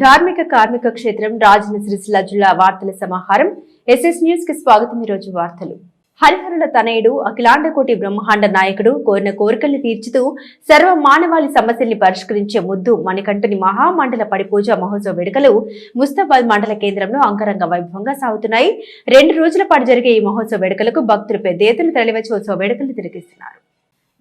ధార్మిక కార్మిక క్షేత్రం రాజన సిరిసిల్ల జిల్లా వార్తల సమాహారం. ఎస్ఎస్ న్యూస్కి స్వాగతం. ఈరోజు వార్తలు. హరిహరుల తనయుడు అఖిలాండకోటి బ్రహ్మాండ నాయకుడు కోరిన కోరికల్ని తీర్చుతూ సర్వ మానవాళి సమస్యల్ని పరిష్కరించే ముద్దు మణికంఠుని మహామండల పడిపూజ మహోత్సవ వేడుకలు ముస్తాబాద్ మండల కేంద్రంలో అంగరంగ వైభవంగా సాగుతున్నాయి. రెండు రోజుల పాటు జరిగే ఈ మహోత్సవ వేడుకలకు భక్తులు పెద్ద ఎత్తున తరలివచ్చి ఉత్సవ వేడుకలు తిరిగిస్తున్నారు.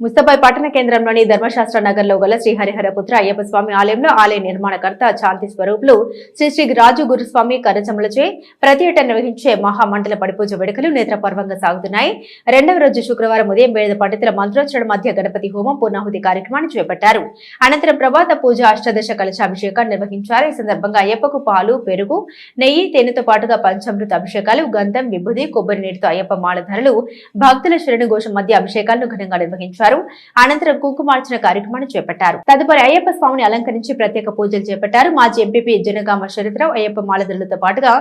ముస్తాబాద్ పట్టణ కేంద్రంలోని ధర్మశాస్త్ర నగర్లో గల శ్రీ హరిహరపుత్ర అయ్యప్ప స్వామి ఆలయంలో ఆలయ నిర్మాణకర్త శాంతి స్వరూపులు శ్రీ శ్రీ రాజు గురుస్వామి కరచములచే ప్రతి ఏటా నిర్వహించే మహామండల పడిపూజ వేడుకలు నేత్రపర్వంగా సాగుతున్నాయి. రెండవ రోజు శుక్రవారం ఉదయం వేద పండితుల మంత్రోచ్చరణ మధ్య గణపతి హోమం పూర్ణాహుతి కార్యక్రమాన్ని చేపట్టారు. అనంతరం ప్రభాత పూజ అష్టాదశ కలశాభిషేకాన్ని నిర్వహించారు. ఈ సందర్భంగా అయ్యప్పకు పాలు పెరుగు నెయ్యి తేనెతో పాటుగా పంచామృత అభిషేకాలు గంధం విభూది కొబ్బరి నీటితో అయ్యప్ప మాలధరలు భక్తుల శరణు ఘోషం మధ్య అభిషేకాలను ఘనంగా నిర్వహించారు. అనంతరం కుంకుమార్చన కార్యక్రమాన్ని చేపట్టారు. తదుపరి అయ్యప్ప స్వామిని అలంకరించి ప్రత్యేక పూజలు చేపట్టారు. మాజీ ఎంపీపీ జనగామ శరత్రావు అయ్యప్ప మాలధరులతో పాటుగా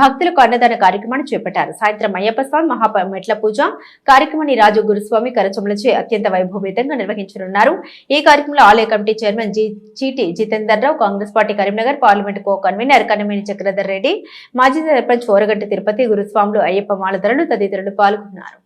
భక్తులకు అన్నదాన కార్యక్రమాన్ని చేపట్టారు. సాయంత్రం అయ్యప్ప స్వామి మహా మెట్ల పూజ కార్యక్రమాన్ని రాజు గురుస్వామి కరచములచే అత్యంత వైభవపేతంగా నిర్వహించనున్నారు. ఈ కార్యక్రమంలో ఆలయ committee chairman G Cheeti Jithender Rao Congress party Karimnagar parliament co convener Kannamaneni Chakradhar Reddy మాజీ సర్పంచ్ ఓరగంటి తిరుపతి గురుస్వాములు అయ్యప్ప మాలధరులు తదితరులు పాల్గొన్నారు.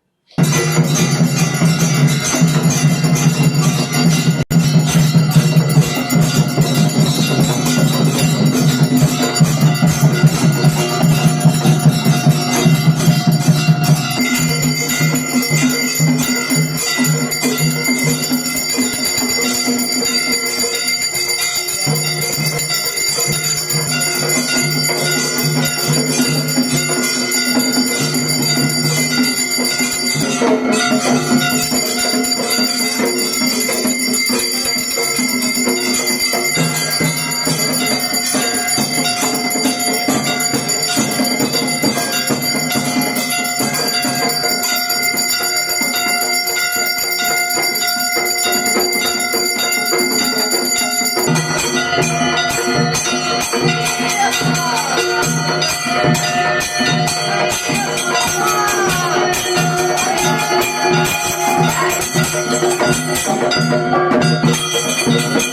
Música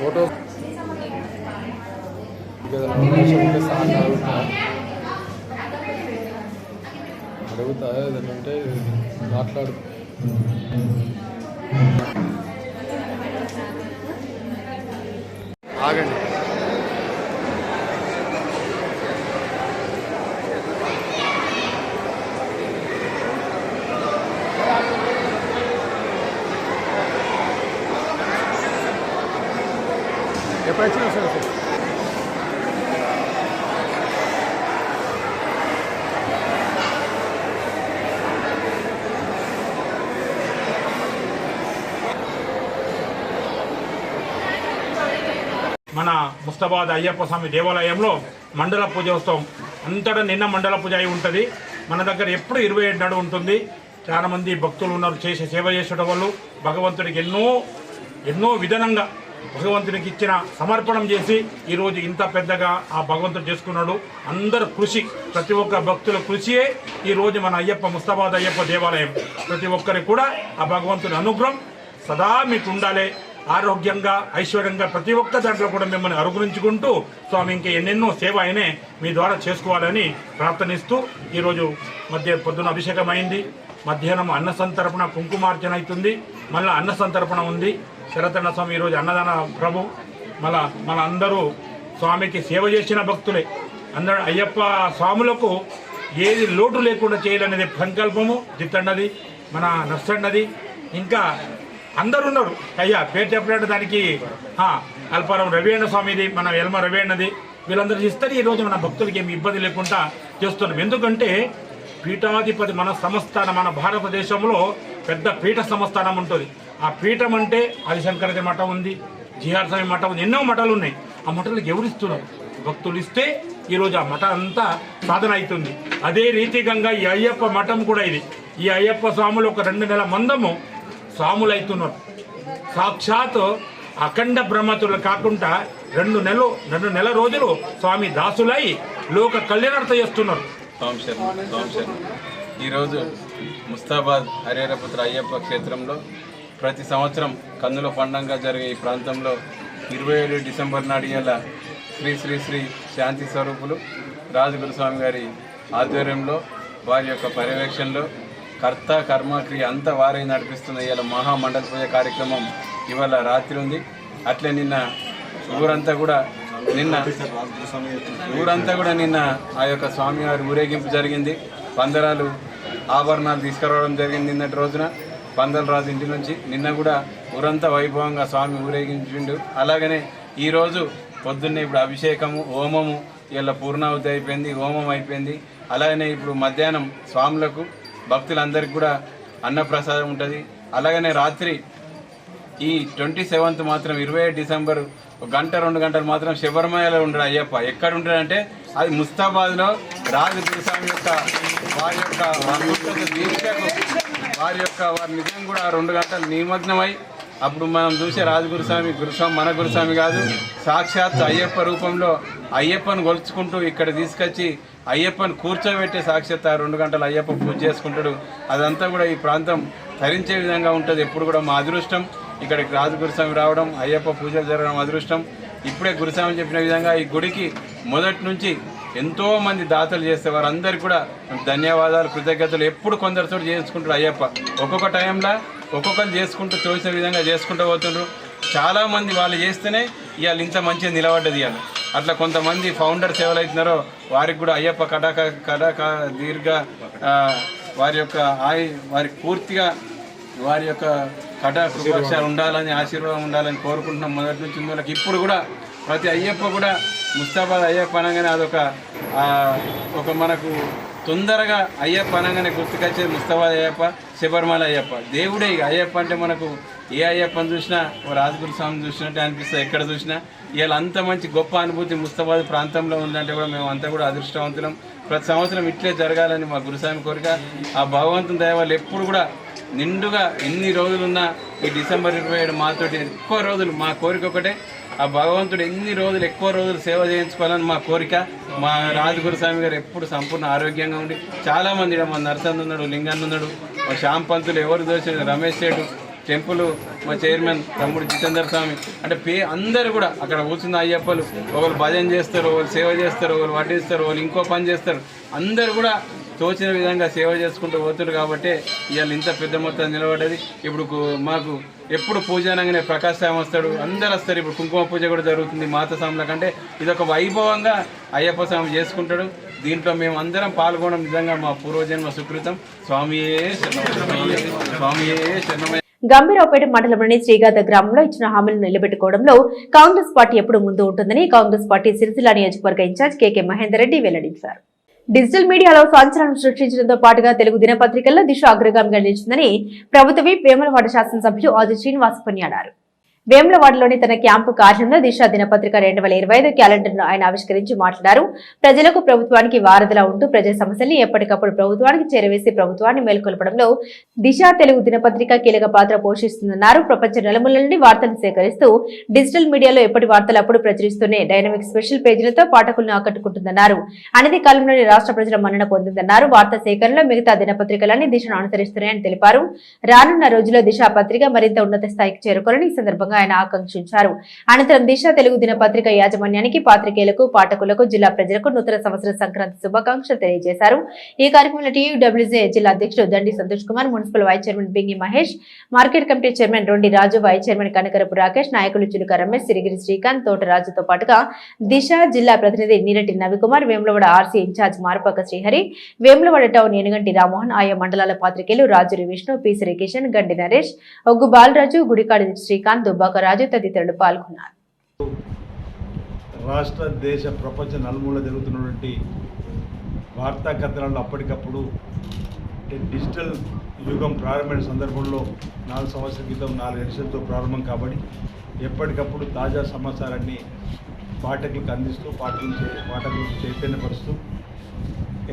ఫోటో అడుగుతా. ఉంటే మాట్లాడు ఆగండి ఎప్పుడు వచ్చినా సరే సార్ మన ముస్తాబాద్ అయ్యప్ప స్వామి దేవాలయంలో మండల పూజోత్సవం. అంతటా నిన్న మండల పూజ అయి ఉంటుంది. మన దగ్గర ఎప్పుడు ఇరవై ఏడు నాడు ఉంటుంది. చాలామంది భక్తులు ఉన్నారు. చేసే సేవ చేసేట వాళ్ళు. భగవంతుడికి ఎన్నో ఎన్నో విధానంగా భగవంతునికి ఇచ్చిన సమర్పణం చేసి ఈరోజు ఇంత పెద్దగా ఆ భగవంతుడు చేసుకున్నాడు. అందరు కృషి ప్రతి ఒక్క భక్తుల కృషియే ఈరోజు మన అయ్యప్ప ముస్తాబాద్ అయ్యప్ప దేవాలయం. ప్రతి ఒక్కరికి కూడా ఆ భగవంతుని అనుగ్రహం సదా మీకు ఉండాలి. ఆరోగ్యంగా ఐశ్వర్యంగా ప్రతి ఒక్క దాంట్లో కూడా మిమ్మల్ని అనుగ్రహించుకుంటూ స్వామి ఇంకా ఎన్నెన్నో సేవ ఆయనే మీ ద్వారా చేసుకోవాలని ప్రార్థనిస్తూ ఈరోజు మధ్య పొద్దున అభిషేకం అయింది. మధ్యాహ్నం అన్న సంతర్పణ కుంకుమార్చన అవుతుంది. మళ్ళీ అన్న సంతర్పణ ఉంది. శరతన్న స్వామి ఈరోజు అన్నదాన ప్రభు. మళ్ళా మన అందరూ స్వామికి సేవ చేసిన భక్తులే. అందరూ అయ్యప్ప స్వాములకు ఏది లోటు లేకుండా చేయాలనేది సంకల్పము దిత్తన్నది మన నర్సన్నది. ఇంకా అందరు ఉన్నారు అయ్యా పేరు చెప్పినట్టు దానికి అల్పారం రవీణ స్వామిది మన ఎల్మ రవీణది వీళ్ళందరూ ఇస్తారు. ఈరోజు మన భక్తులకి ఏమి ఇబ్బంది లేకుండా చేస్తున్నాం. ఎందుకంటే పీఠాధిపతి మన సంస్థానం మన భారతదేశంలో పెద్ద పీఠ సంస్థానం ఉంటుంది. ఆ పీఠం అంటే ఆదిశంకరది మఠం ఉంది జిఆర్ స్వామి మఠం ఉంది ఎన్నో మఠాలు ఉన్నాయి. ఆ మఠాలకు ఎవరు ఇస్తున్నారు? భక్తులు ఇస్తే ఈరోజు ఆ మఠం అంతా సాధన అవుతుంది. అదే రీతికంగా ఈ అయ్యప్ప మఠం కూడా ఇది. ఈ అయ్యప్ప స్వాములు ఒక రెండు నెలల మందము స్వాములైతున్నారు సాక్షాత్ అఖండ బ్రహ్మతులు కాకుండా రెండు నెలలు రెండు నెల రోజులు స్వామి దాసులై లోక కళ్యాణార్థ చేస్తున్నారు. ఈరోజు ముస్తాబాద్ హరిహరపుత్ర అయ్యప్ప క్షేత్రంలో ప్రతి సంవత్సరం కన్నుల పండంగా జరిగే ఈ ప్రాంతంలో ఇరవై ఏడు డిసెంబర్ నాడు శ్రీ శ్రీ శ్రీ శాంతి స్వరూపులు రాజగురుస్వామి గారి ఆధ్వర్యంలో వారి యొక్క పర్యవేక్షణలో కర్త కర్మ క్రియ అంతా వారే నడిపిస్తున్న ఇవాళ మహామండల పూజ కార్యక్రమం ఇవాళ రాత్రి ఉంది. అట్లే నిన్న ఊరంతా కూడా నిన్న ఊరంతా కూడా నిన్న ఆ యొక్క స్వామివారి ఊరేగింపు జరిగింది. పందరాలు ఆభరణాలు తీసుకురావడం జరిగింది నిన్నటి రోజున. పందలరాజు ఇంటి నుంచి నిన్న కూడా ఊరంతా వైభవంగా స్వామి ఊరేగించిండు. అలాగనే ఈరోజు పొద్దున్నే ఇప్పుడు అభిషేకము హోమము ఇలా పూర్ణావతి అయిపోయింది హోమం అయిపోయింది. అలాగనే ఇప్పుడు మధ్యాహ్నం స్వాములకు భక్తులందరికీ కూడా అన్నప్రసాదం ఉంటుంది. అలాగనే రాత్రి ఈ ట్వంటీ సెవెంత్ మాత్రం ఇరవై డిసెంబర్ ఒక గంట రెండు గంటలు మాత్రం శబరిమలలో ఉండడు అయ్యప్ప. ఎక్కడ ఉంటాడంటే అది ముస్తాబాద్లో రాజు గురుస్వామి యొక్క వారి యొక్క దీక్షకు వారి యొక్క వారి నిజం కూడా రెండు గంటలు నిమగ్నమై అప్పుడు మనం చూసే రాజు గురుస్వామి గురుస్వామి మన గురుస్వామి కాదు సాక్షాత్ అయ్యప్ప రూపంలో అయ్యప్పను గొలుచుకుంటూ ఇక్కడ తీసుకొచ్చి అయ్యప్పని కూర్చోబెట్టే సాక్షాత్ రెండు గంటలు అయ్యప్ప పూజ చేసుకుంటాడు. అదంతా కూడా ఈ ప్రాంతం ధరించే విధంగా ఉంటుంది. ఎప్పుడు కూడా మా అదృష్టం. ఇక్కడికి రాజు గురుస్వామి రావడం అయ్యప్ప పూజలు జరగడం అదృష్టం. ఇప్పుడే గురుస్వామి చెప్పిన విధంగా ఈ గుడికి మొదటి నుంచి ఎంతో మంది దాతలు చేస్తే వారందరికీ కూడా ధన్యవాదాలు కృతజ్ఞతలు. ఎప్పుడు కొందరితో చేసుకుంటారు అయ్యప్ప. ఒక్కొక్క టైంలో ఒక్కొక్కరు చేసుకుంటూ చూసిన విధంగా చేసుకుంటూ పోతుండ్రు. చాలామంది వాళ్ళు చేస్తేనే ఇవాళ ఇంత మంచిగా నిలబడ్డది ఇవాళ. అట్లా కొంతమంది ఫౌండర్స్ ఎవరైతున్నారో వారికి కూడా అయ్యప్ప కటాక కటాక దీర్ఘ వారి యొక్క ఆయి వారికి పూర్తిగా వారి యొక్క కటా కృపక్షాలు ఉండాలని ఆశీర్వాదం ఉండాలని కోరుకుంటున్నాం. మొదటి నుంచి ఉన్న వాళ్ళకి ఇప్పుడు కూడా ప్రతి అయ్యప్ప కూడా ముస్తాబాద్ అయ్యప్ప అనగానే అదొక ఒక మనకు తొందరగా అయ్యప్ప అనగానే గుర్తుకొచ్చేది ముస్తాబాద్ అయ్యప్ప శబరిమల అయ్యప్ప. దేవుడే అయ్యప్ప అంటే మనకు ఏ అయ్యప్పని చూసినా ఓ రాజగురు స్వామిని చూసినట్టే అనిపిస్తుంది. ఎక్కడ చూసినా ఇవాళ అంత మంచి గొప్ప అనుభూతి ముస్తాబాద్ ప్రాంతంలో ఉందంటే కూడా మేము అంతా కూడా అదృష్టవంతులం. ప్రతి సంవత్సరం ఇట్లే జరగాలని మా గురుస్వామి కోరిక. ఆ భగవంతుని దయ ఎప్పుడు కూడా నిండుగా ఎన్ని రోజులున్నా ఈ డిసెంబర్ ఇరవై ఏడు మాతోటి ఎక్కువ రోజులు మా కోరిక ఒకటే. ఆ భగవంతుడు ఎన్ని రోజులు ఎక్కువ రోజులు సేవ చేయించుకోవాలని మా కోరిక. మా రాజగురు స్వామి గారు ఎప్పుడు సంపూర్ణ ఆరోగ్యంగా ఉండి చాలా మంది మా నరసన్ ఉన్నాడు లింగన్ ఉన్నాడు మా శ్యామ్ పంతులు ఎవరు దోచాడు రమేష్ సేటు టెంపుల్ మా చైర్మన్ తమ్ముడు జితేందర్ స్వామి. అంటే పే అందరు కూడా అక్కడ కూర్చున్న అయ్యప్పలు ఒకరు భజన చేస్తారు ఒకరు సేవ చేస్తారు ఒకరు వడ్డిస్తారు ఒకరు ఇంకో పని చేస్తారు. అందరు కూడా తోచిన విధంగా సేవ చేసుకుంటూ పోతున్నారు కాబట్టి ఇవాళ ఇంత పెద్ద మొత్తం నిలబడ్డది. ఇప్పుడు మాకు ఎప్పుడు పూజ అనగానే ప్రకాశ్ స్వామి వస్తాడు అందరు వస్తారు. ఇప్పుడు కుంకుమ పూజ కూడా జరుగుతుంది మాత స్వాముల కంటే. ఇది ఒక వైభవంగా అయ్యప్ప స్వామి చేసుకుంటాడు. దీంట్లో మేము అందరం పాల్గొనడం నిజంగా మా పూర్వజన్మ సుకృతం. స్వామియే శరణమయ్య స్వామియే శరణమయ్య గంభీరావుపేట మండలంలోని శ్రీగాధ గ్రామంలో ఇచ్చిన హామీలను నిలబెట్టుకోవడంలో కాంగ్రెస్ పార్టీ ఎప్పుడు ముందు ఉంటుందని కాంగ్రెస్ పార్టీ సిరిసిల్ల నియోజకవర్గ ఇన్ఛార్జ్ కేకే మహేందర్ రెడ్డి వెల్లడించారు. డిజిటల్ మీడియాలో సంచలనం సృష్టించడంతో పాటుగా తెలుగు దినపత్రికల్లో దిశ అగ్రగామిగా నిలిచిందని ప్రభుత్వ విప్ వేములవాడ శాసనసభ్యులు ఆది శ్రీనివాస్ కొనియాడారు. వేములవాడలోని తన క్యాంపు కార్యంలో దిశ దినపత్రిక రెండు వేల ఇరవై ఐదు క్యాలెండర్ను ఆయన ఆవిష్కరించి మాట్లాడారు. ప్రజలకు ప్రభుత్వానికి వారధిలా ఉంటూ ప్రజా సమస్యల్ని ఎప్పటికప్పుడు ప్రభుత్వానికి చేరవేసి ప్రభుత్వాన్ని మేల్కొల్పడంలో దిశ తెలుగు దినపత్రిక కీలక పాత్ర పోషిస్తుందన్నారు. ప్రపంచ నలుమూల నుండి వార్తలు సేకరిస్తూ డిజిటల్ మీడియాలో ఎప్పటి వార్తలు అప్పుడు ప్రచురిస్తూనే డైనమిక్ స్పెషల్ పేజీలతో పాఠకులను ఆకట్టుకుంటుందన్నారు. అనది కాలంలోని రాష్ట్ర ప్రజల మన్నన పొందిందన్నారు. వార్తా సేకరణలో మిగతా దినపత్రికలన్నీ దిశను అనుసరిస్తున్నాయని తెలిపారు. రానున్న రోజుల్లో దిశ పత్రిక మరింత ఉన్నత స్థాయికి చేరుకోవాలని ఈ సందర్భంగా ఆయన ఆకాంక్షించారు. అనంతరం దిశ తెలుగు దినపత్రిక యాజమాన్యానికి పాత్రికేయులకు పాఠకులకు జిల్లా ప్రజలకు నూతన సంవత్సర సంక్రాంతి శుభాకాంక్షలు తెలియజేశారు. ఈ కార్యక్రమంలో టీయూడబ్ల్యూజే జిల్లా అధ్యక్షుడు Dandi Santosh Kumar municipal vice chairman Bingi Mahesh market committee chairman Rondi Raju vice chairman Kanakarapu Rakesh నాయకులు చిలుక రమేష్ సిరిగిరి శ్రీకాంత్ తోటరాజుతో పాటుగా దిశ జిల్లా ప్రతినిధి Nerati Navikumar Vemulawada RC in charge Marupaka Srihari Vemulawada town Enuganti Rammohan ఆయా మండలాల పాత్రికేయులు రాజురి విష్ణు పి శ్రీకిషన్ గండి నరేష్ ఒగ్గు బాలరాజు గుడికాడి శ్రీకాంత్ దుబ్బాక రాజు తదితరులు పాల్గొన్నారు. రాష్ట్ర దేశ ప్రపంచ నలుమూల జరుగుతున్నటువంటి వార్తా కథనాలు అప్పటికప్పుడు డిజిటల్ యుగం ప్రారంభమైన సందర్భంలో నాలుగు సంవత్సరాల క్రితం నాలుగు ఎడిషన్తో ప్రారంభం కాబట్టి ఎప్పటికప్పుడు తాజా సమాచారాన్ని పాఠకులకు అందిస్తూ పాఠకులు పాఠకులకు చైతన్యపరుస్తూ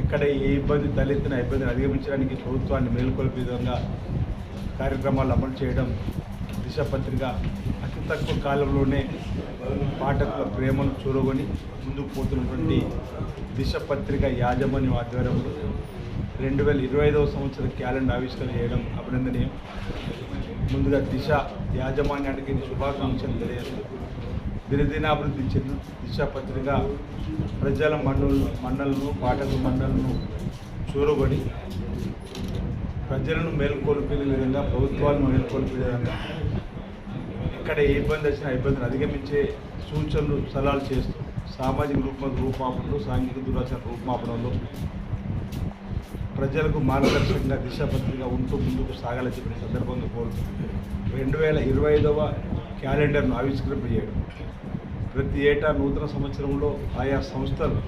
ఎక్కడ ఏ ఇబ్బంది తలెత్తిన ఇబ్బందిని అధిగమించడానికి ప్రభుత్వాన్ని మేల్కొల్పే విధంగా కార్యక్రమాలు అమలు చేయడం దిశ పత్రిక అతి తక్కువ కాలంలోనే పాఠకుల ప్రేమను చూరగొని ముందుకు పోతున్నటువంటి దిశ పత్రిక యాజమాన్యం ఆధ్వర్యంలో రెండు వేల ఇరవై ఐదవ సంవత్సరం క్యాలెండర్ ఆవిష్కరణ చేయడం అభినందనీయం. ముందుగా దిశ యాజమాన్యానికి శుభాకాంక్షలు తెలియజేస్తూ దినదినాభివృద్ధి చెందిన దిశ పత్రిక ప్రజల మండలు మండలను పాఠక మండలను చూరగొని ప్రజలను మేల్కొల్పే విధంగా ప్రభుత్వాలను మేల్కొల్పే విధంగా ఎక్కడ ఏ ఇబ్బంది వచ్చినా ఇబ్బందిని అధిగమించే సూచనలు సలహాలు చేస్తూ సామాజిక రూప రూపమాపనలో సాంఘిక దురాచార రూపమాపనంలో ప్రజలకు మార్గదర్శకంగా దిశాపత్రిగా ఉంటూ ముందుకు సాగాలని చెప్పిన సందర్భంగా కోరుతున్నాను. రెండు వేల ఇరవై ఐదవ క్యాలెండర్ను ఆవిష్కరింపజేయడం. ప్రతి ఏటా నూతన సంవత్సరంలో ఆయా సంస్థలు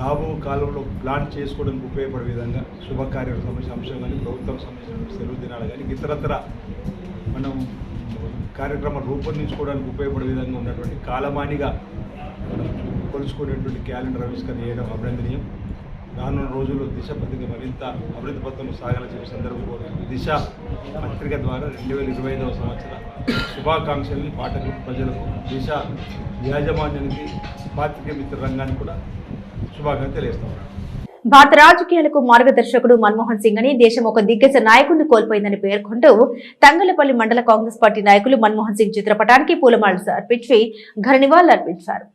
రాబో కాలంలో ప్లాన్ చేసుకోవడానికి ఉపయోగపడే విధంగా శుభకార్యాలకు సంబంధించిన అంశం కానీ ప్రభుత్వం సంబంధించిన సెలవు దినాలు కానీ ఇతరత్ర మనం కార్యక్రమాలు రూపొందించుకోవడానికి ఉపయోగపడే విధంగా ఉన్నటువంటి కాలమానిగా మనం కొలుచుకునేటువంటి క్యాలెండర్ ఆవిష్కరణ చేయడం అభినందనీయం. రానున్న రోజుల్లో దిశ పత్రిక మరింత అభివృద్ధి పత్రంలో సాగాలని చెప్పే సందర్భంలో దిశ పత్రిక ద్వారా రెండు వేల ఇరవై ఐదవ సంవత్సర శుభాకాంక్షల్ని పాఠకులకు ప్రజలకు దిశ యాజమాన్యానికి పాత్రిక మిత్ర రంగానికి కూడా శుభాకాంక్షలు తెలియజేస్తాం భారత రాజకీయాలకు మార్గదర్శకుడు మన్మోహన్ సింగ్ అని దేశం ఒక దిగ్గజ నాయకుడిని కోల్పోయిందని పేర్కొంటూ తంగలపల్లి మండల కాంగ్రెస్ పార్టీ నాయకులు మన్మోహన్ సింగ్ చిత్రపటానికి పూలమాలలు అర్పించి ఘన నివాళులు అర్పించారు.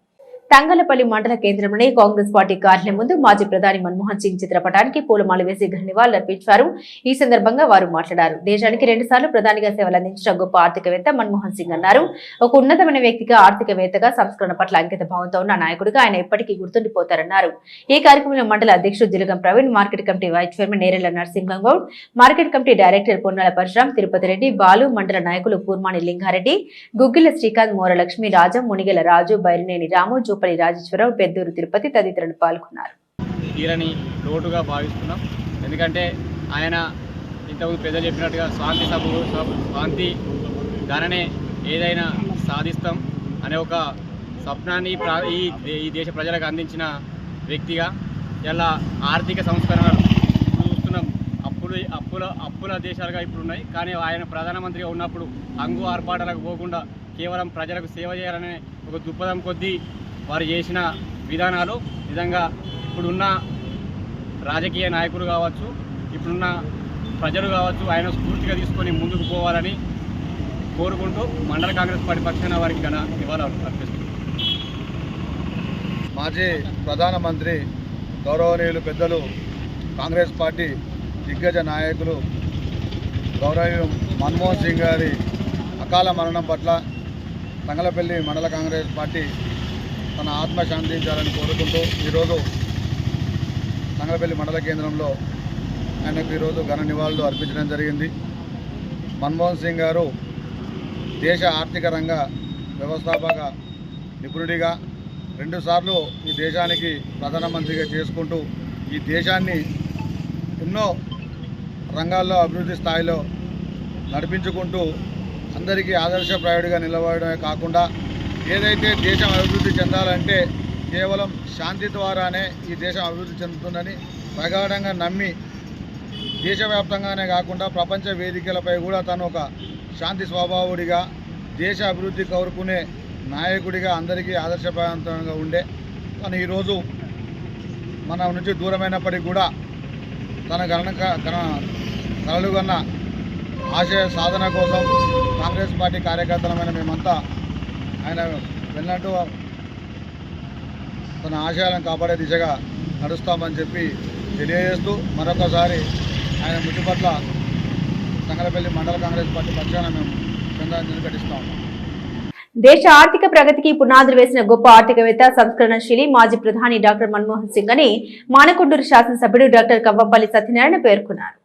తంగలపల్లి మండల కేంద్రంలోని కాంగ్రెస్ పార్టీ కార్యాలయం ముందు మాజీ ప్రధాని మన్మోహన్ సింగ్ చిత్రపటానికి పూలమాల వేసి ఘన నివాళులర్పించారు ఈ సందర్భంగా వారు మాట్లాడారు. దేశానికి రెండుసార్లు ప్రధానిగా సేవలు అందించిన గొప్ప ఆర్థికవేత్త మన్మోహన్ సింగ్ అన్నారు. ఒక ఉన్నతమైన వ్యక్తిగా ఆర్థికవేత్తగా సంస్కరణ పట్ల అంకిత భావంతో ఉన్న నాయకుడిగా ఆయన ఎప్పటికీ గుర్తుండిపోతారన్నారు. ఈ కార్యక్రమంలో మండల అధ్యక్షుడు Jilagam Praveen market committee vice chairman Nerella Narasimhamgoud market committee director Ponnala Parashuram Tirupati Reddy Balu మండల నాయకులు పూర్మాణి లింగారెడ్డి గుగ్గిల శ్రీకాంత్ మోరలక్ష్మి రాజం మునిగెల రాజు బైరినేని రాము జూపల్లి రాజేశ్వరరావు పెద్దూరు తిరుపతి తదితరులు పాల్గొన్నారు. తీరని లోటుగా భావిస్తున్నాం. ఎందుకంటే ఆయన ఇంతకుముందు పెద్దలు చెప్పినట్టుగా శాంతి సభ శాంతి ధననే ఏదైనా సాధిస్తాం అనే ఒక స్వప్నాన్ని ప్రా ఈ ఈ దేశ ప్రజలకు అందించిన వ్యక్తిగా ఇలా ఆర్థిక సంస్కరణలు చూస్తున్నాం. అప్పులు అప్పుల అప్పుల దేశాలుగా ఇప్పుడు ఉన్నాయి కానీ ఆయన ప్రధానమంత్రిగా ఉన్నప్పుడు అంగు ఆర్పాటాలకు పోకుండా కేవలం ప్రజలకు సేవ చేయాలనే ఒక దృక్పథం కొద్దీ వారు చేసిన విధానాలు నిజంగా ఇప్పుడున్న రాజకీయ నాయకులు కావచ్చు ఇప్పుడున్న ప్రజలు కావచ్చు ఆయన స్ఫూర్తిగా తీసుకొని ముందుకు పోవాలని కోరుకుంటూ మండల కాంగ్రెస్ పార్టీ పక్షాన వారికి ఘన నివాళులు అర్పిస్తున్నాం. మాజీ ప్రధానమంత్రి గౌరవనీయులు పెద్దలు కాంగ్రెస్ పార్టీ దిగ్గజ నాయకులు గౌరవనీయులు మన్మోహన్ సింగ్ గారి అకాల మరణం పట్ల తంగలపల్లి మండల కాంగ్రెస్ పార్టీ తన ఆత్మ శాంతించాలని కోరుకుంటూ ఈరోజు తంగలపల్లి మండల కేంద్రంలో ఆయనకు ఈరోజు ఘన నివాళులు అర్పించడం జరిగింది. మన్మోహన్ సింగ్ గారు దేశ ఆర్థిక రంగ వ్యవస్థాపక నిపుణుడిగా రెండుసార్లు ఈ దేశానికి ప్రధానమంత్రిగా చేసుకుంటూ ఈ దేశాన్ని ఎన్నో రంగాల్లో అభివృద్ధి స్థాయిలో నడిపించుకుంటూ అందరికీ ఆదర్శప్రాయుడిగా నిలబడమే కాకుండా ఏదైతే దేశం అభివృద్ధి చెందాలంటే కేవలం శాంతి ద్వారానే ఈ దేశం అభివృద్ధి చెందుతుందని ప్రగాఢంగా నమ్మి దేశవ్యాప్తంగానే కాకుండా ప్రపంచ వేదికలపై కూడా తను ఒక శాంతి స్వభావుడిగా దేశ అభివృద్ధి కోరుకునే నాయకుడిగా అందరికీ ఆదర్శప్రాయంతంగా ఉండే. తను ఈరోజు మన నుంచి దూరమైనప్పటికీ కూడా తన గణక తన కలలు ఆశయ సాధన కోసం కాంగ్రెస్ పార్టీ కార్యకర్తలమైన మేమంతా ఆయన వెళ్ళినట్టు తన ఆశయాలను కాపాడే దిశగా నడుస్తామని చెప్పి తెలియజేస్తూ మరొకసారి ఆయన మృతి పట్ల సంగరపల్లి మండల కాంగ్రెస్ పార్టీ పక్షాన మేము శ్రద్ధాంజలి ఘటిస్తాం దేశ ఆర్థిక ప్రగతికి పునాదులు వేసిన గొప్ప ఆర్థికవేత్త సంస్కరణశీలి మాజీ ప్రధాని డాక్టర్ మన్మోహన్ సింగ్ అని మానకొండూరు శాసనసభ్యుడు డాక్టర్ కవ్వంపల్లి సత్యనారాయణ పేర్కొన్నారు.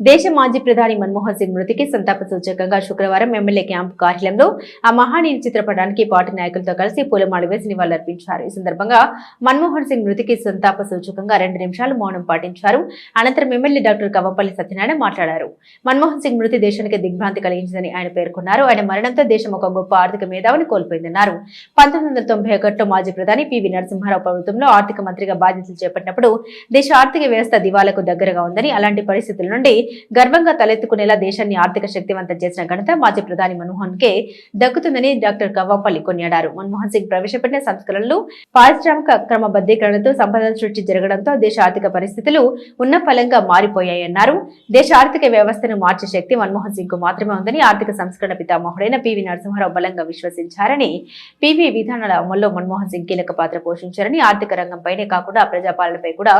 దేశ మాజీ ప్రధాని మన్మోహన్ సింగ్ మృతికి సంతాప సూచకంగా శుక్రవారం ఎమ్మెల్యే క్యాంప్ కార్యాలయంలో ఆ మహానీయుని చిత్రపటానికి పార్టీ నాయకులతో కలిసి పూలమాల వేసి నివాళులర్పించారు. ఈ సందర్భంగా మన్మోహన్ సింగ్ మృతికి సంతాప సూచకంగా రెండు నిమిషాలు మౌనం పాటించారు. అనంతరం ఎమ్మెల్యే డాక్టర్ కవ్వంపల్లి సత్యనారాయణ మాట్లాడారు. మన్మోహన్ సింగ్ మృతి దేశానికి దిగ్భ్రాంతి కలిగించిందని ఆయన పేర్కొన్నారు. ఆయన మరణంతో దేశం ఒక గొప్ప ఆర్థిక మేధావిని కోల్పోయిందన్నారు. పంతొమ్మిది వందల తొంభై మాజీ ప్రధాని పివి నరసింహారావు ప్రభుత్వంలో ఆర్థిక మంత్రిగా బాధ్యతలు చేపట్టినప్పుడు దేశ ఆర్థిక వ్యవస్థ దివాలకు దగ్గరగా ఉందని అలాంటి పరిస్థితుల నుండి గర్వంగా తలెత్తుకునేలా దేశాన్ని ఆర్థిక శక్తివంతం చేసిన ఘనత మాజీ ప్రధాని మన్మోహన్ కే దక్కుతుందని డాక్టర్ కవ్వంపల్లి కొనియాడారు. మన్మోహన్ సింగ్ ప్రవేశపెట్టిన సంస్కరణలు పారిశ్రామిక క్రమబద్ధీకరణతో సంపద సృష్టి జరగడంతో దేశ ఆర్థిక పరిస్థితులు ఉన్న ఫలంగా మారిపోయాయన్నారు. దేశ ఆర్థిక వ్యవస్థను మార్చే శక్తి మన్మోహన్ సింగ్కు మాత్రమే ఉందని ఆర్థిక సంస్కరణ పితామహుడైన పివి నరసింహారావు బలంగా విశ్వసించారని పివి విధానాల అమల్లో మన్మోహన్ సింగ్ కీలక పాత్ర పోషించారని ఆర్థిక రంగంపైనే కాకుండా ప్రజాపాలనపై కూడా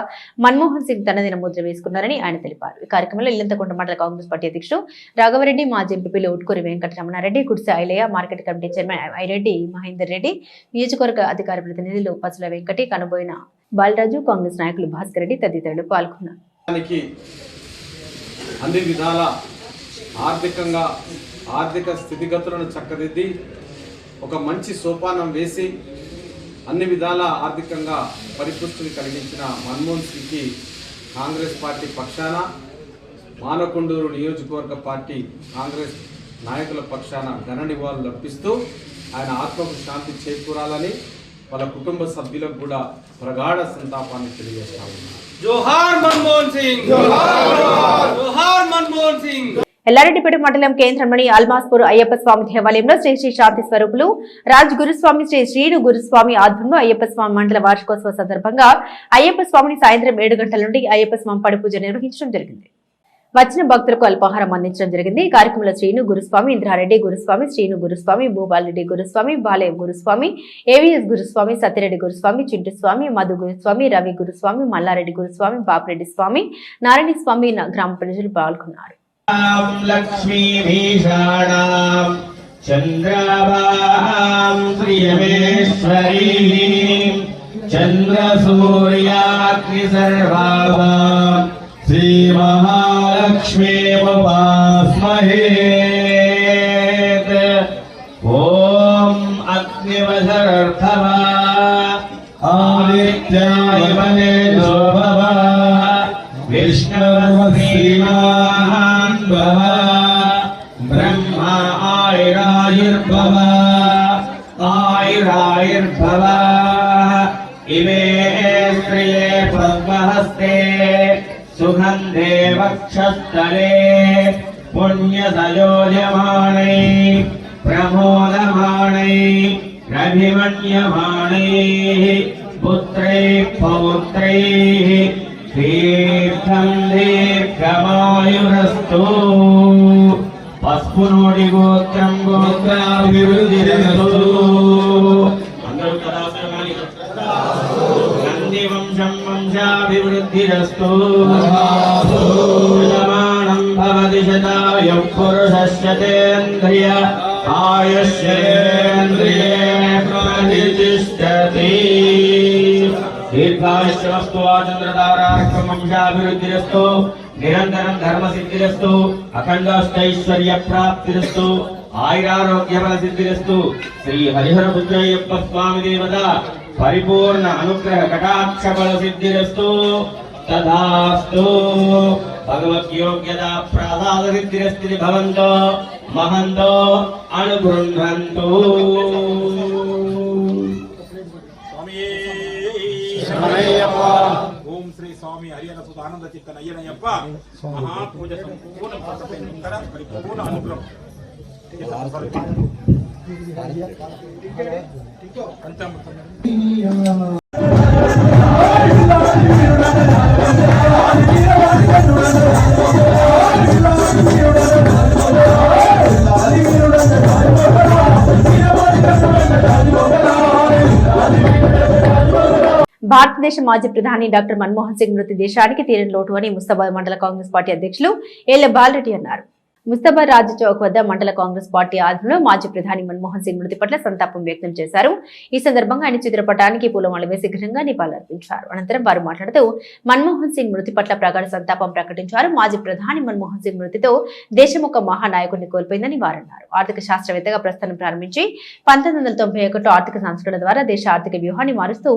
మన్మోహన్ సింగ్ తనదిన ముద్ర వేసుకున్నారని ఆయన తెలిపారు. ఈ కార్యక్రమంలో ఇల్లంతకుంట మండల కాంగ్రెస్ పార్టీ అధ్యక్షుడు రాఘవరెడ్డి మాజీ ఎంపీలు Utkuri Venkataramanareddy Kudise Ailaiah market committee chairman Aireddy Mahender Reddy నియోజకవర్గ అధికార ప్రతినిధులు పసుల వెంకటి కనబోయిన బాలరాజు కాంగ్రెస్ నాయకులు భాస్కర్ రెడ్డి తదితరులు పాల్గొన్నారు. అన్ని విధాల ఆర్థికంగా ఆర్థిక స్థితిగతులను చక్కదిద్ది ఒక మంచి సోపానం వేసి అన్ని విధాల ఆర్థికంగా పరిపుష్టిని కలిగించిన మన్మోహన్ సింగ్కి కాంగ్రెస్ పార్టీ పక్షాన మానకొండూరు నియోజకవర్గ పార్టీ కాంగ్రెస్ నాయకుల పక్షాన ఘన నివాళులు అర్పిస్తూ ఆయన ఆత్మకు శాంతి చేకూరాలని వాళ్ళ కుటుంబ సభ్యులకు కూడా ప్రగాఢ సంతాపాన్ని తెలియజేస్తా ఉన్నారు. జోహార్ మన్మోహన్ సింగ్! జోహార్ మన్మోహన్ సింగ్! ఎల్లారెడ్డిపేట మండలం కేంద్రంలోని అల్మాస్పూర్ అయ్యప్ప స్వామి దేవాలయంలో శ్రీ శ్రీ శాంతి స్వరూపులు రాజ్ గురుస్వామి శ్రీ శ్రీను గురుస్వామి ఆధ్వర్యంలో అయ్యప్ప స్వామి మండల వార్షికోత్సవ సందర్భంగా అయ్యప్ప స్వామిని సాయంత్రం ఏడు గంటల నుండి అయ్యప్ప స్వామి పడి పూజ నిర్వహించడం జరిగింది. వచ్చిన భక్తులకు అల్పాహారం అందించడం జరిగింది. ఈ కార్యక్రమంలో శ్రీను గురుస్వామి ఇంద్రారెడ్డి గురుస్వామి శ్రీను గురుస్వామి భూపాలరెడ్డి గురుస్వామి బాలయ్య గురుస్వామి ఏవిఎస్ గురుస్వామి సత్యరెడ్డి గురుస్వామి చింటు స్వామి మధు గురుస్వామి రవి గురుస్వామి మల్లారెడ్డి గురుస్వామి బాపిరెడ్డి స్వామి నారాయణ స్వామి గ్రామ ప్రజలు పాల్గొన్నారు. లక్ష్మీభీషాణాం చంద్రవాహాం చంద్రసూర్యాగ్ని సర్వాభాం శ్రీమహాలక్ష్మీముపాస్మహే ఓం అగ్నివసరర్థవా ఆదిత్యాయ సుగంధే వక్షస్థలే పుణ్యసయోజమాణై ప్రమోదమాణై రభిమన్యమాణై పుత్రై పౌత్రై దీర్ఘం దీర్ఘమాయురస్తు పస్మ పునోడి వంశం వంశాభివృద్ధిరస్తు యజమానం భవతి శతాయు పురుషశ్చతేంద్రియ ఆయుష్యేంద్రియే ప్రతిష్టతి దీర్ఘాయుష్యమస్తు ఆచంద్రధారార్కం వంశాభివృద్ధిరస్తు నిరంతరం ధర్మసిద్ధిరస్తు అఖండాష్టైశ్వర్య ప్రాప్తిరస్తు ఆయురారోగ్య బల సిద్ధిరస్తు శ్రీ హరిహర బుద్ధయ్యప్ప స్వామి దేవత పరిపూర్ణ అనుగ్రహ కటాక్ష బల సిద్ధిరస్తు. తదాస్తు. భగవద్యోగ్యత ప్రసాద సిద్ధిరస్తి భవంతో. మహంతో. అనుగృహంతు ఓం శ్రీ స్వామి హరియన సుధానంద చిత్తన అయ్యనయ్యప్ప మహాపూజ సంపూర్ణ పరిపూర్ణ అనుగ్రహం. భారతదేశ మాజీ ప్రధాని డాక్టర్ మన్మోహన్ సింగ్ మృతి దేశానికి తీరని లోటు అని ముస్తాబాద్ మండల కాంగ్రెస్ పార్టీ అధ్యక్షులు ఏళ్ళ బాలరెడ్డి అన్నారు. ముస్తాబాద్ రాజు చౌక్ వద్ద మండల కాంగ్రెస్ పార్టీ ఆధ్వర్యంలో మాజీ ప్రధాని మన్మోహన్ సింగ్ మృతి పట్ల సంతాపం వ్యక్తం చేశారు. ఈ సందర్భంగా ఆయన చిత్రపటానికి పూలమాల వేసి ఘనంగా నివాళులర్పించారు. అనంతరం వారు మాట్లాడుతూ మన్మోహన్ సింగ్ మృతి పట్ల ప్రగాఢ సంతాపం ప్రకటించారు. మాజీ ప్రధాని మన్మోహన్ సింగ్ మృతితో దేశం ఒక మహానాయకుడిని కోల్పోయిందని వారన్నారు. ఆర్థిక శాస్త్రవేత్తగా ప్రస్థానం ప్రారంభించి పంతొమ్మిది వందల తొంభై ఒకటిలో ఆర్థిక సంస్కరణ ద్వారా దేశ ఆర్థిక వ్యూహాన్ని మారుస్తూ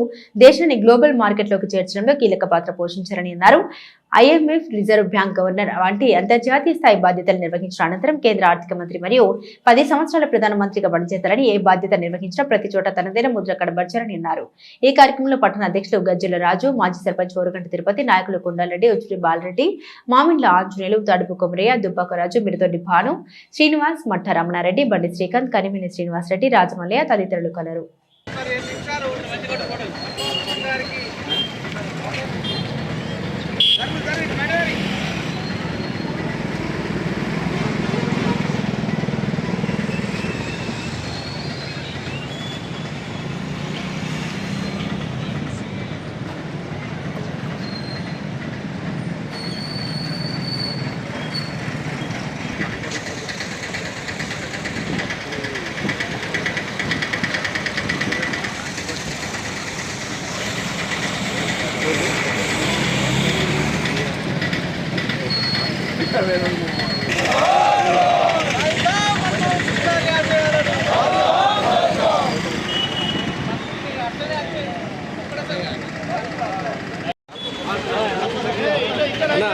దేశాన్ని గ్లోబల్ మార్కెట్లోకి చేర్చడంలో కీలక పాత్ర పోషించారని అన్నారు. ఐఎంఎఫ్ రిజర్వ్ బ్యాంక్ గవర్నర్ వంటి అంతర్జాతీయ స్థాయి బాధ్యతలు నిర్వహించిన అనంతరం కేంద్ర ఆర్థిక మంత్రి మరియు పది సంవత్సరాల ప్రధానమంత్రిగా పనిచేస్తారని ఏ బాధ్యత నిర్వహించినా ప్రతి చోట తనదైన ముద్ర కనబరిచారని అన్నారు. ఈ కార్యక్రమంలో పట్టణ అధ్యక్షులు గజ్జల రాజు మాజీ సర్పంచ్ ఓరుగంట తిరుపతి నాయకులు కొండాలరెడ్డి ఉచ్చుడి బాలరెడ్డి మామిండ్ల ఆంజనేయులు తడుపు కొమరయ్య దుబ్బాకరాజు మిరుదొడ్డి భాను శ్రీనివాస్ మట్ట రమణారెడ్డి బండి శ్రీకాంత్ కనిమిని శ్రీనివాస్ రెడ్డి రాజమల్లయ్య తదితరులు కలరు. Vamos a ver,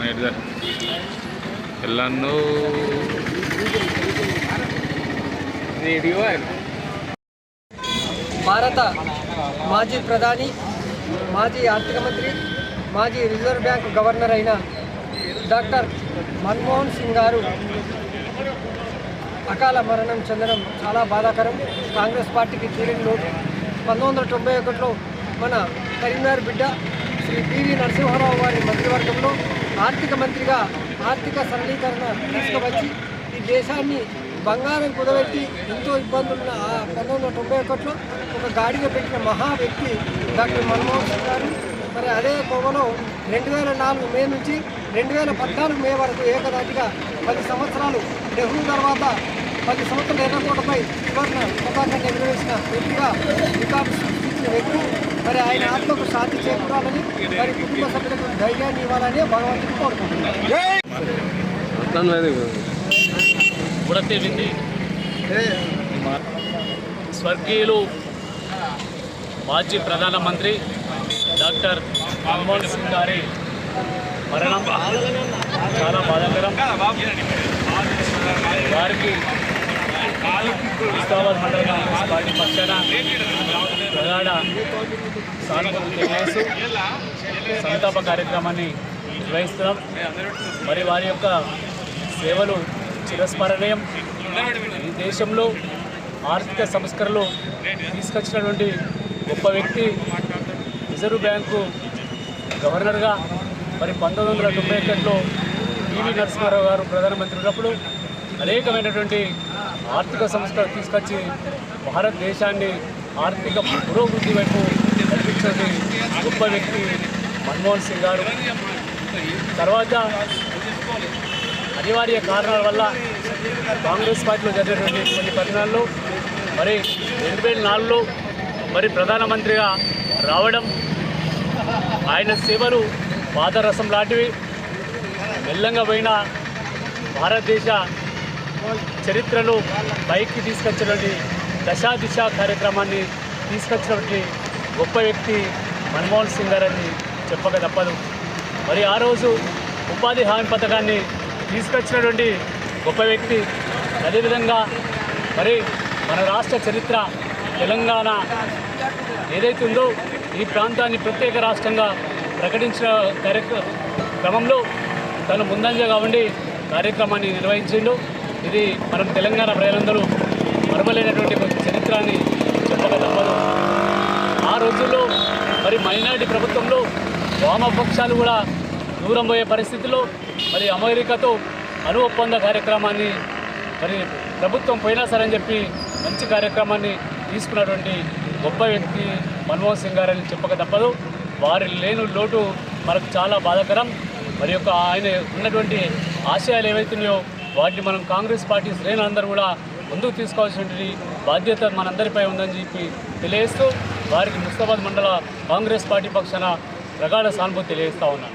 చాయదానికి ಎಲ್ಲಾನು భారత మాజీ ప్రధాని మాజీ ఆర్థిక మంత్రి మాజీ రిజర్వ్ బ్యాంక్ గవర్నర్ అయిన డాక్టర్ మన్మోహన్ సింగ్ గారు అకాల మరణం చెందడం చాలా బాధాకరం. కాంగ్రెస్ పార్టీకి తీరిన లోటు. పంతొమ్మిది వందల తొంభై ఒకటిలో మన కరీంనగర్ బిడ్డ శ్రీ పివి నరసింహారావు గారి మంత్రివర్గంలో ఆర్థిక మంత్రిగా ఆర్థిక సరళీకరణ తీసుకువచ్చి ఈ దేశాన్ని బంగారం కుదబెట్టి ఎంతో ఇబ్బందులున్న ఆ పంతొమ్మిది వందల తొంభై ఒకటిలో ఒక గాడిగా పెట్టిన మహా వ్యక్తి డాక్టర్ మన్మోహన్ సింగ్ గారు. మరి అదే కోవలో రెండు వేల నాలుగు మే నుంచి రెండు వేల పద్నాలుగు మే వరకు ఏకదాటిగా పది సంవత్సరాలు నెహ్రూ తర్వాత పది సంవత్సరాల ఎర్రకోటపై సువర్ణ పతాకాన్ని ఎగురవేసిన వ్యక్తిగా రికార్డు సృష్టించిన వ్యక్తి. మరి ఆయన ఆత్మకు శాంతి చేకూరాలని మరి కుటుంబ సభ్యులకు ధైర్యాన్ని ఇవ్వాలని భగవంతుని కోరుకుంటున్నాను. ఉడతీరింది స్వర్గీయులు మాజీ ప్రధానమంత్రి డాక్టర్ మన్మోహన్ సింగ్ గారి మరణం చాలా బాధాకరం. వారికి ఇస్తాబాద్ మండలం వారి పార్టీ పక్షాన ప్రగాఢ సానుభూతి తెలియజేస్తూ సంతాప కార్యక్రమాన్ని నిర్వహిస్తున్నాం. మరి వారి యొక్క సేవలు చిరస్మరణీయం. ఈ దేశంలో ఆర్థిక సంస్కరణలు తీసుకొచ్చినటువంటి గొప్ప వ్యక్తి రిజర్వ్ బ్యాంకు గవర్నర్గా మరి పంతొమ్మిది వందల తొంభై ఒకటిలో పివి నరసింహారావు గారు ప్రధానమంత్రి ఉన్నప్పుడు అనేకమైనటువంటి ఆర్థిక సంస్కరణ తీసుకొచ్చి భారతదేశాన్ని ఆర్థిక పురోభివృద్ధి వైపు నడిపించిన గొప్ప వ్యక్తి మన్మోహన్ సింగ్ గారు. తర్వాత అనివార్య కారణాల వల్ల కాంగ్రెస్ పార్టీలో జరిగినటువంటి కొన్ని పరిణామాల్లో మరి రెండు వేల నాలుగులో మరి ప్రధానమంత్రిగా రావడం ఆయన సేవలు పాదరసం లాంటివి మెల్లంగా పోయిన భారతదేశ చరిత్రను పైకి తీసుకొచ్చినటువంటి దశా దిశ కార్యక్రమాన్ని తీసుకొచ్చినటువంటి గొప్ప వ్యక్తి మన్మోహన్ సింగ్ గారని చెప్పక తప్పదు. మరి ఆ రోజు ఉపాధి హామీ పథకాన్ని తీసుకొచ్చినటువంటి గొప్ప వ్యక్తి. అదేవిధంగా మరి మన రాష్ట్ర చరిత్ర తెలంగాణ ఏదైతే ఉందో ఈ ప్రాంతాన్ని ప్రత్యేక రాష్ట్రంగా ప్రకటించిన కార్యక్ర క్రమంలో తను ముందంజగా ఉండి కార్యక్రమాన్ని నిర్వహించిండు. ఇది మనం తెలంగాణ ప్రజలందరూ మరవలేనటువంటి చరిత్రాన్ని చెప్పక తప్పదు ఆ రోజుల్లో మరి మైనార్టీ ప్రభుత్వంలో వామపక్షాలు కూడా దూరం పోయే పరిస్థితిలో మరి అమెరికాతో అణు ఒప్పంద కార్యక్రమాన్ని మరి ప్రభుత్వం పోయినా సరే అని చెప్పి మంచి కార్యక్రమాన్ని తీసుకున్నటువంటి గొప్ప వ్యక్తి మన్మోహన్ సింగ్ గారని చెప్పక తప్పదు. వారి లేని లోటు మనకు చాలా బాధాకరం. మరి యొక్క ఆయన ఉన్నటువంటి ఆశయాలు ఏవైతున్నాయో వాటిని మనం కాంగ్రెస్ పార్టీ శ్రేణులందరూ కూడా ముందుకు తీసుకోవాల్సినటువంటి బాధ్యత మనందరిపై ఉందని చెప్పి తెలియజేస్తూ వారికి ముస్తాబాద్ మండల కాంగ్రెస్ పార్టీ పక్షాన ప్రగాఢ సానుభూతి తెలియజేస్తా ఉన్నాను